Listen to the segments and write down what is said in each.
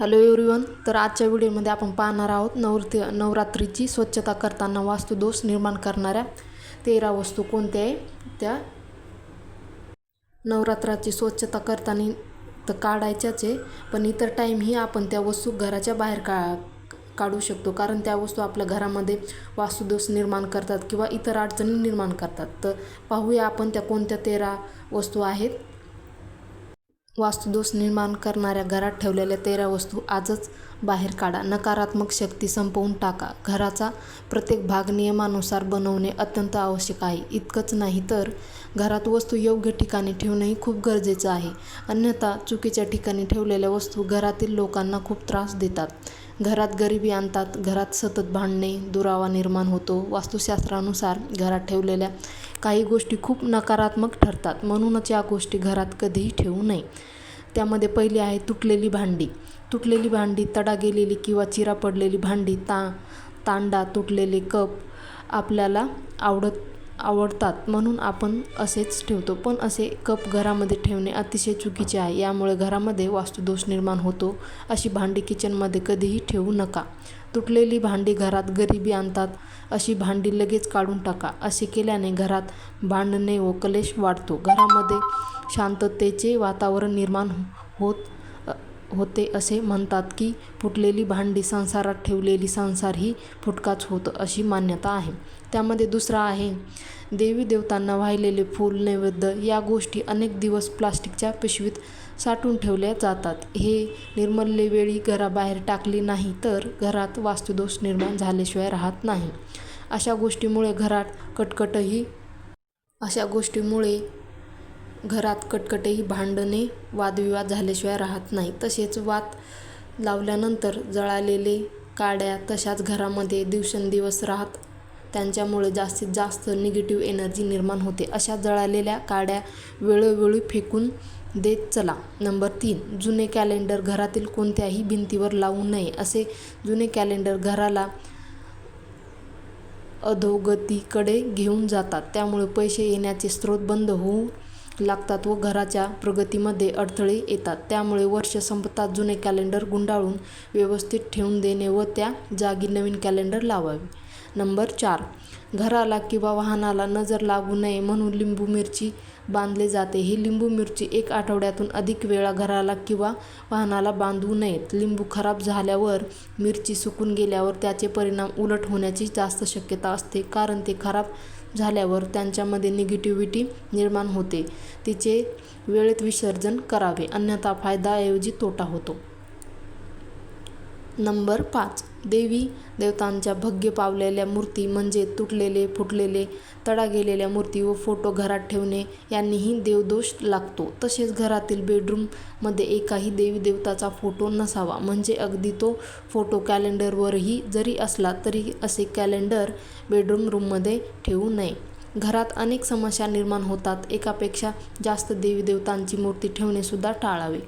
Hello everyone तर आजच्या व्हिडिओमध्ये आपण पाहणार आहोत नवरती नवरात्रीची स्वच्छता करताना वास्तुदोष निर्माण करणाऱ्या तेरा वस्तू कोणत्या आहे? त्या नवरात्राची स्वच्छता करताना तर काढायच्याच आहे पण इतर टाईमही आपण त्या वस्तू घराच्या बाहेर का काढू शकतो. कारण त्या वस्तू आपल्या घरामध्ये वास्तुदोष निर्माण करतात किंवा इतर अडचणी निर्माण करतात. तर पाहूया आपण त्या कोणत्या तेरा वस्तू आहेत. वास्तुदोष निर्माण करणाऱ्या घरात ठेवलेल्या तेरा वस्तू आजच बाहेर काढा. नकारात्मक शक्ती संपवून टाका. घराचा प्रत्येक भाग नियमानुसार बनवणे अत्यंत आवश्यक आहे. इतकंच नाही तर घरात वस्तू योग्य ठिकाणी ठेवणंही खूप गरजेचं आहे. अन्यथा चुकीच्या ठिकाणी ठेवलेल्या वस्तू घरातील लोकांना खूप त्रास देतात. घरात गरिबी आणतात घरात सतत भांडणे दुरावा निर्माण होतो. वास्तुशास्त्रानुसार घरात ठेवलेल्या काही गोष्टी खूप नकारात्मक ठरतात. म्हणूनच या गोष्टी घरात कधीही ठेवू नये. त्यामध्ये पहिली आहे तुटलेली भांडी. तुटलेली भांडी तडा गेलेली किंवा चिरा पडलेली भांडी ता तांडा तुटलेले कप आपल्याला आवडत आवडतात म्हणून आपण असेच ठेवतो. पण असे कप घरामध्ये ठेवणे अतिशय चुकीचे आहे. यामुळे घरामध्ये वास्तुदोष निर्माण होतो. अशी भांडी किचनमध्ये कधीही ठेवू नका. तुटलेली भांडी घरात गरिबी आणतात. अशी भांडी लगेच काढून टाका. असे केल्याने घरात भांडणे व कलेश वाढतो. घरामध्ये शांततेचे वातावरण निर्माण होत होते असे म्हणतात की फुटलेली भांडी संसारात ठेवलेली संसार ही फुटकाच होतं अशी मान्यता आहे. त्यामध्ये दुसरा आहे देवी देवतांना वाहिलेले फूल नैवेद्य या गोष्टी अनेक दिवस प्लास्टिकच्या पिशवीत साठवून ठेवल्या जातात. हे निर्मल्य वेळी घराबाहेर टाकली नाही तर घरात वास्तुदोष निर्माण झाल्याशिवाय राहत नाही. अशा गोष्टीमुळे घरात कटकटही अशा गोष्टीमुळे घरात कटकटही भांडणे वादविवाद झाल्याशिवाय राहत नाही. तसेच वात लावल्यानंतर जळालेले काड्या तशाच घरामध्ये दिवसेंदिवस राहत त्यांच्यामुळे जास्तीत जास्त निगेटिव्ह एनर्जी निर्माण होते. अशा जळालेल्या काड्या वेळोवेळी फेकून देत चला. नंबर तीन जुने कॅलेंडर घरातील कोणत्याही भिंतीवर लावू नये. असे जुने कॅलेंडर घराला अधोगतीकडे घेऊन जातात. त्यामुळे पैसे येण्याचे स्रोत बंद होऊ लागतात व घराच्या प्रगतीमध्ये अडथळे येतात. त्यामुळे वर्ष संपतात जुने कॅलेंडर गुंडाळून व्यवस्थित ठेवून देणे व त्या जागी नवीन कॅलेंडर लावावे. नंबर चार. घराला किंवा वाहनाला नजर लागू नये म्हणून लिंबू मिरची बांधले जाते. ही लिंबू मिरची एक आठवड्यातून अधिक वेळा घराला किंवा वाहनाला बांधू नयेत. लिंबू खराब झाल्यावर मिरची सुकून गेल्यावर त्याचे परिणाम उलट होण्याची जास्त शक्यता असते. कारण ते खराब झाल्यावर त्यांच्यामध्ये निगेटिव्हिटी निर्माण होते. तिचे वेळेत विसर्जन करावे. अन्यथा फायदाऐवजी तोटा होतो. नंबर पाच. देवी देवतांच्या भग्य पावलेल्या मूर्ती म्हणजे तुटलेले फुटलेले तडा गेलेल्या मूर्ती व फोटो घरात ठेवणे यांनीही देवदोष लागतो. तसेच घरातील बेडरूममध्ये एकाही देवी देवताचा फोटो नसावा. म्हणजे अगदी तो फोटो कॅलेंडरवरही जरी असला तरी असे कॅलेंडर बेडरूम रूममध्ये ठेवू नये. घरात अनेक समस्या निर्माण होतात. एकापेक्षा जास्त देवी देवतांची मूर्ती ठेवणेसुद्धा टाळावे.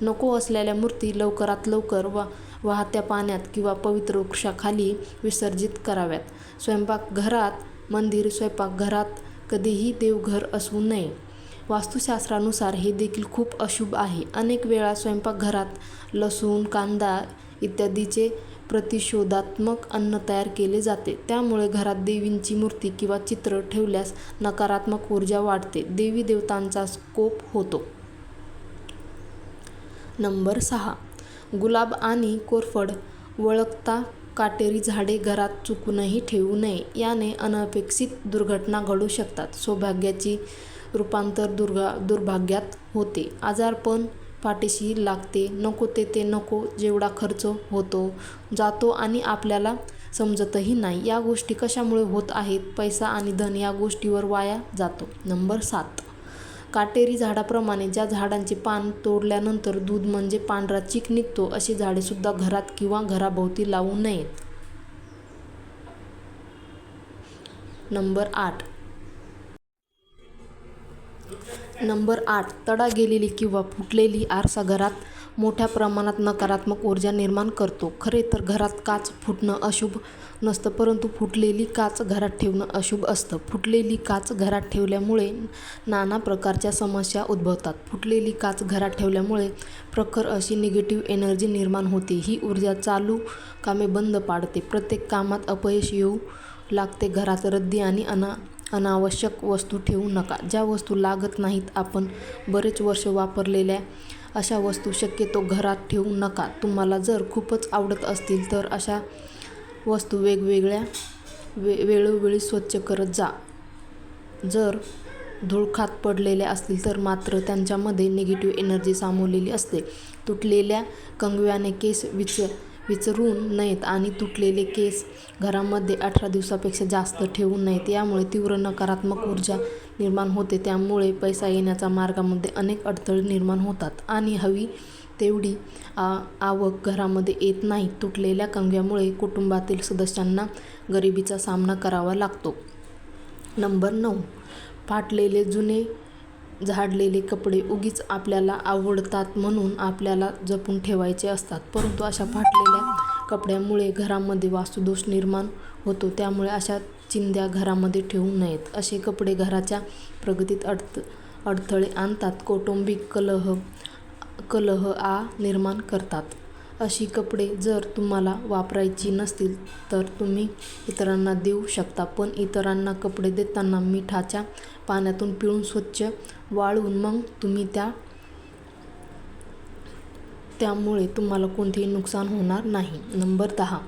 नको असलेल्या मूर्ती लवकरात लवकर वा वाहत्या पाण्यात किंवा पवित्र वृक्षाखाली विसर्जित कराव्यात. स्वयंपाकघरात मंदिर स्वयंपाकघरात कधीही देवघर असू नये. वास्तुशास्त्रानुसार हे देखील खूप अशुभ आहे. अनेक वेळा स्वयंपाकघरात लसूण कांदा इत्यादीचे प्रतिशोधात्मक अन्न तयार केले जाते. त्यामुळे घरात देवींची मूर्ती किंवा चित्र ठेवल्यास नकारात्मक ऊर्जा वाढते. देवी देवतांचा स्कोप होतो. नंबर सहा. गुलाब आणि कोरफड वळखता काटेरी झाडे घरात चुकूनही ठेवू नये. याने अनपेक्षित दुर्घटना घडू शकतात. सौभाग्याची रूपांतर दुर्गा दुर्भाग्यात होते. आजारपण पाठीशी लागते. नको तेथे नको जेवढा खर्च होतो जातो आणि आपल्याला समजतही नाही. या गोष्टी कशामुळे होत आहेत? पैसा आणि धन या गोष्टीवर वाया जातो. नंबर सात. काटेरी झाडाप्रमाणे ज्या झाडांचे पान तोडल्यानंतर दूध म्हणजे पांढरा चीक निघतो अशी झाडेसुद्धा घरात किंवा घराभोवती लावू नयेत. नंबर आठ. नंबर आठ. तडा गेलेली किंवा फुटलेली आरसा घरात मोठ्या प्रमाणात नकारात्मक ऊर्जा निर्माण करतो. खरे तर घरात काच फुटणं अशुभ नसतं परंतु फुटलेली काच घरात ठेवणं अशुभ असतं. फुटलेली काच घरात ठेवल्यामुळे नाना प्रकारच्या समस्या उद्भवतात. फुटलेली काच घरात ठेवल्यामुळे प्रखर अशी निगेटिव्ह एनर्जी निर्माण होते. ही ऊर्जा चालू कामे बंद पाडते. प्रत्येक कामात अपयश येऊ लागते. घरात रद्दी आणि अना अनावश्यक वस्तू ठेवू नका. ज्या वस्तू लागत नाहीत, आपण बरेच वर्ष वापरलेल्या अशा वस्तू शक्यतो घरात ठेवू नका. तुम्हाला जर खूपच आवडत असतील तर अशा वस्तू वेगवेगळ्या वे वेळोवेळी स्वच्छ करत जा. जर धूळखात पडलेल्या असतील तर मात्र त्यांच्यामध्ये निगेटिव्ह एनर्जी सामावलेली असते. तुटलेल्या कंगव्याने केस विच विचरून नयेत आणि तुटलेले केस घरामध्ये अठरा दिवसापेक्षा जास्त ठेवू नयेत. यामुळे तीव्र नकारात्मक ऊर्जा निर्माण होते. त्यामुळे पैसा येण्याच्या मार्गामध्ये अनेक अडथळे निर्माण होतात आणि हवी तेवढी आवक घरामध्ये येत नाही. तुटलेल्या कंग्यामुळे कुटुंबातील सदस्यांना गरिबीचा सामना करावा लागतो. नंबर नऊ. फाटलेले, जुने, झाडलेले कपडे उगीच आपल्याला आवडतात म्हणून आपल्याला जपून ठेवायचे असतात. परंतु अशा फाटलेल्या कपड्यामुळे घरामध्ये वास्तुदोष निर्माण होतो. त्यामुळे अशा चिंध्या घरामध्ये ठेवू नयेत. असे कपडे घराच्या प्रगतीत अडथळे आणतात. कौटुंबिक कलह कलह आ निर्माण करतात. अशी कपडे जर तुम्हाला वापरायची नसतील तर तुम्ही इतरांना देऊ शकता. पण इतरांना कपडे देताना मिठाच्या पाण्यातून पिळून स्वच्छ वाळवून मग तुम्ही त्या त्यामुळे तुम्हाला कोणतेही नुकसान होणार नाही. नंबर दहा.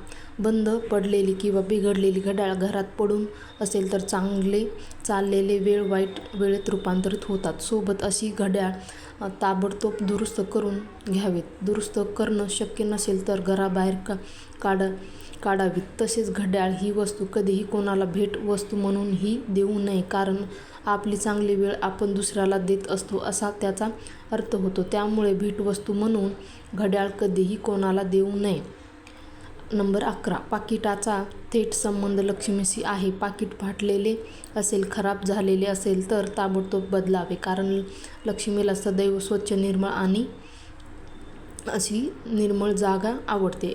बंद पडलेली किंवा बिघडलेली घड्याळ घरात पडून असेल तर चांगले चाललेले वेळ वाईट वेळेत रूपांतरित होतात. सोबत अशी घड्याळ ताबडतोब दुरुस्त करून घ्यावीत. दुरुस्त करणं शक्य नसेल तर घराबाहेर का काढावीत. तसेच घड्याळ ही वस्तू कधीही कोणाला भेट वस्तू म्हणूनही देऊ नये. कारण आपली चांगली वेळ आपण दुसऱ्याला देत असतो असा त्याचा अर्थ होतो. त्यामुळे भेटवस्तू म्हणून घड्याळ कधीही कोणाला देऊ नये. नंबर अकरा. पाकिटाचा थेट संबंध लक्ष्मीशी आहे. पाकिट फाटलेले असेल, खराब झालेले असेल तर ताबडतोब बदलावे. कारण लक्ष्मीला सदैव स्वच्छ, निर्मळ आणि अशी निर्मळ जागा आवडते.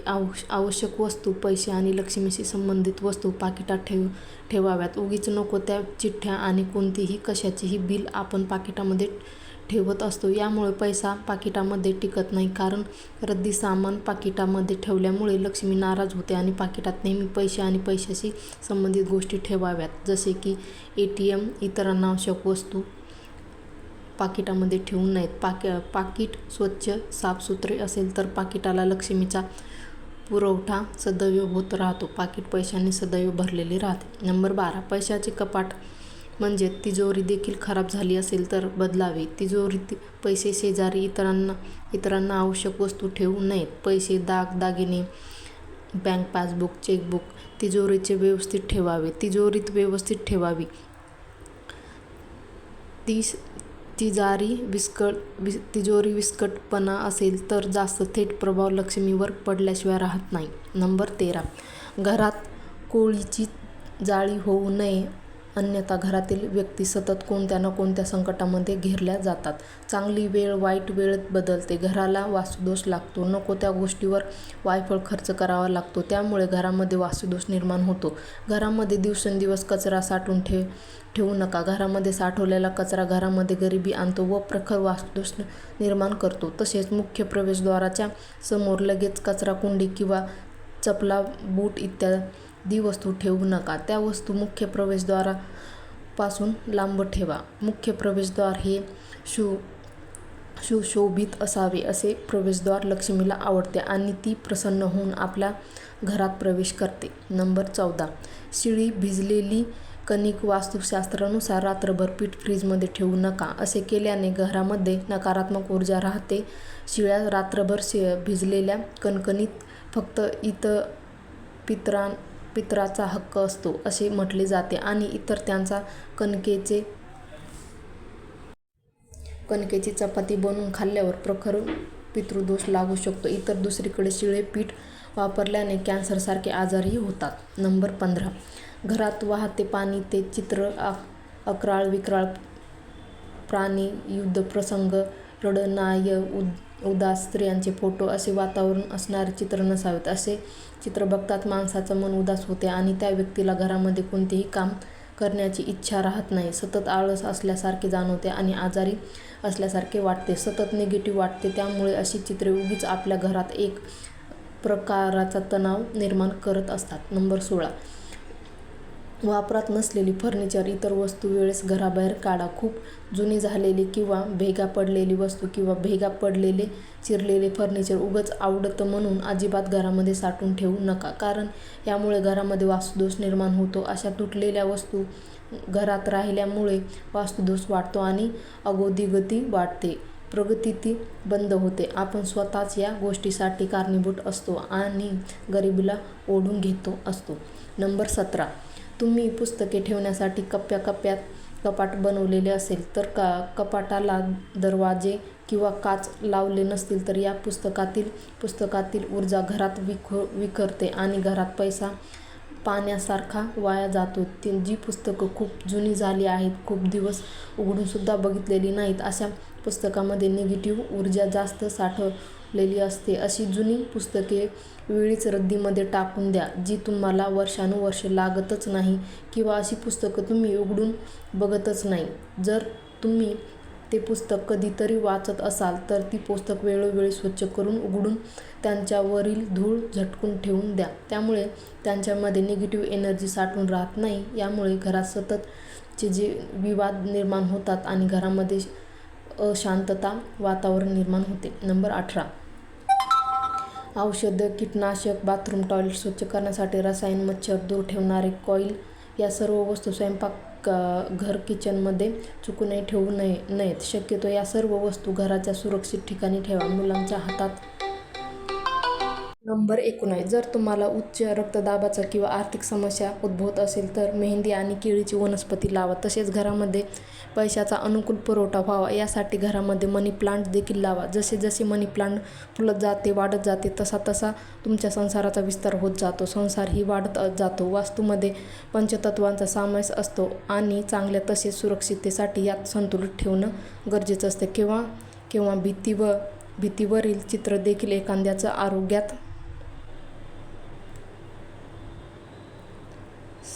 आवश्यक वस्तू, पैसे आणि लक्ष्मीशी संबंधित वस्तू पाकिटात ठेव ठेवाव्यात. उगीच नको त्या चिठ्ठ्या आणि कोणतीही कशाचीही बिल आपण पाकिटामध्ये ठेवत असतो. यामुळे पैसा पाकिटामध्ये टिकत नाही. कारण रद्दी सामान पाकिटामध्ये ठेवल्यामुळे लक्ष्मी नाराज होते आणि पाकिटात नेहमी पैसे आणि पैशाशी संबंधित गोष्टी ठेवाव्यात. जसे की ए टी एम इतर अनावश्यक वस्तू पाकिटामध्ये ठेवू नयेत. पाकिट स्वच्छ, साफसुथरे असेल तर पाकिटाला लक्ष्मीचा पुरवठा सदैव होत राहतो. पाकिट पैशांनी सदैव भरलेले राहते. नंबर बारा. पैशाचे कपाट म्हणजे तिजोरी देखील खराब झाली असेल तर बदलावी. तिजोरीत पैसे, शेजारी इतरांना इतरांना आवश्यक वस्तू ठेवू नयेत. पैसे, दागदागिने, बँक पासबुक, चेकबुक तिजोरीचे व्यवस्थित ठेवावे. तिजोरीत व्यवस्थित ठेवावी. ती तिजारी विस्कट विस् तिजोरी विस्कटपणा असेल तर जास्त थेट प्रभाव लक्ष्मीवर पडल्याशिवाय राहत नाही. नंबर तेरा. घरात कोळीची जाळी होऊ नये अन्यथा घरातील व्यक्ती सतत कोणत्या ना कोणत्या संकटामध्ये घेरल्या जातात. चांगली वेळ वाईट वेळ बदलते. घराला वास्तुदोष लागतो. नको त्या गोष्टीवर वायफळ खर्च करावा लागतो. त्यामुळे घरामध्ये वास्तुदोष निर्माण होतो. घरामध्ये दिवसेंदिवस कचरा साठवून ठेवू नका. घरामध्ये साठवलेला कचरा घरामध्ये गरिबी आणतो व प्रखर वास्तुदोष निर्माण करतो. तसेच मुख्य प्रवेशद्वाराच्या समोर लगेच कचराकुंडी किंवा चपला, बूट इत्यादी वस्तू ठेवू नका. त्या वस्तू मुख्य प्रवेशद्वारापासून लांब ठेवा. मुख्य प्रवेशद्वार हे शु सुशोभित असावे. असे प्रवेशद्वार लक्ष्मीला आवडते आणि ती प्रसन्न होऊन आपल्या घरात प्रवेश करते. नंबर चौदा. शिळी भिजलेली कणिक वास्तुशास्त्रानुसार रात्रभर पीठ फ्रीजमध्ये ठेवू नका. असे केल्याने घरामध्ये नकारात्मक ऊर्जा राहते. शिळ्या, रात्रभर भिजलेल्या कणकणीत फक्त पितराचा हक्क असतो असे म्हटले जाते आणि इतर त्यांचा कणकेचे कणकेची चपाती बनवून खाल्ल्यावर प्रखर पितृदोष लागू शकतो. इतर दुसरीकडे शिळे पीठ वापरल्याने कॅन्सरसारखे आजारही होतात. नंबर पंधरा. घरात वाहते पाणी ते चित्र, अकराळ विक्राळ प्राणी, युद्धप्रसंग, उद उदास स्त्रियांचे फोटो असे वातावरण असणारे चित्र नसावेत. असे चित्र बघतात माणसाचं मन उदास होते आणि त्या व्यक्तीला घरामध्ये कोणतेही काम करण्याची इच्छा राहत नाही. सतत आळस असल्यासारखे जाणवते आणि आजारी असल्यासारखे वाटते. सतत निगेटिव्ह वाटते. त्यामुळे अशी चित्रे उगीच आपल्या घरात एक प्रकाराचा तणाव निर्माण करत असतात. नंबर सोळा. वापरात नसलेली फर्निचर इतर वस्तू वेळेस घराबाहेर काढा. खूप जुनी झालेली किंवा भेगा पडलेली वस्तू किंवा भेगा पडलेले चिरलेले फर्निचर उगच आवडतं म्हणून अजिबात घरामध्ये साठवून ठेवू नका. कारण यामुळे घरामध्ये वास्तुदोष निर्माण होतो. अशा तुटलेल्या वस्तू घरात राहिल्यामुळे वास्तुदोष वाढतो आणि अगोदिगती वाढते. प्रगती ती बंद होते. आपण स्वतःच या गोष्टीसाठी कारणीभूत असतो आणि गरिबीला ओढून घेतो असतो. नंबर सतरा. तुम्ही पुस्तके ठेवण्यासाठी कप्प्या कप्प्यात कपाट बनवलेले असेल तर का कपाटाला दरवाजे किंवा काच लावले नसतील तर या पुस्तकातील पुस्तकातील ऊर्जा घरात विख विखरते आणि घरात पैसा पाण्यासारखा वाया जातो. ती जी पुस्तकं खूप जुनी झाली आहेत खूप दिवस उघडूनसुद्धा बघितलेली नाहीत अशा पुस्तकामध्ये निगेटिव्ह ऊर्जा जास्त साठव साठवलेली असते. अशी जुनी पुस्तके वेळीच रद्दीमध्ये टाकून द्या जी तुम्हाला वर्षानुवर्ष लागतच नाही किंवा अशी पुस्तकं तुम्ही उघडून बघतच नाही. जर तुम्ही ते पुस्तक कधीतरी वाचत असाल तर ती पुस्तक वेळोवेळी स्वच्छ करून उघडून त्यांच्यावरील धूळ झटकून ठेवून द्या. त्यामुळे त्यांच्यामध्ये निगेटिव्ह एनर्जी साठून राहत नाही. यामुळे घरात सततचे जे विवाद निर्माण होतात आणि घरामध्ये अशांतता वातावरण निर्माण होते. नंबर अठरा. औषधं कीटनाशक बाथरूम टॉयलेट स्वच्छ करण्यासाठी रसायन मच्छर दूर ठेवणारे कॉईल या सर्व वस्तू स्वयंपाक घर किचनमध्ये चुकूनही ठेवू नये नाहीत शक्यतो या सर्व वस्तू घराच्या सुरक्षित ठिकाणी ठेवा. मुलांच्या हातात नंबर एकोणावीस जर तुम्हाला उच्च रक्तदाबाचा किंवा आर्थिक समस्या उद्भवत असेल तर मेहंदी आणि केळीची वनस्पती लावा. तसेच घरामध्ये पैशाचा अनुकूल पुरवठा व्हावा. यासाठी घरामध्ये मनी प्लांट देखील लावा. जसे जसे मनी प्लांट फुलत जाते वाढत जाते तसा तसा तुमच्या संसाराचा विस्तार होत जातो. संसारही वाढत जातो. वास्तूमध्ये पंचतत्वांचा समावेश असतो आणि चांगल्या तसेच सुरक्षिततेसाठी यात संतुलित ठेवणं गरजेचं असते. किंवा किंवा भीती व भीतीवरील चित्र देखील एखाद्याचं आरोग्यात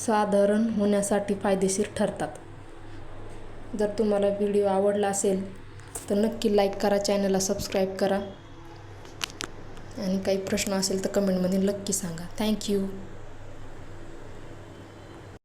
साधारण होण्यासाठी फायदेशीर ठरतात. जर तुम्हाला व्हिडिओ आवडला असेल तर नक्की लाईक करा चॅनलला सबस्क्राईब करा. आणि काही प्रश्न असेल तर कमेंटमध्ये नक्की सांगा. थँक्यू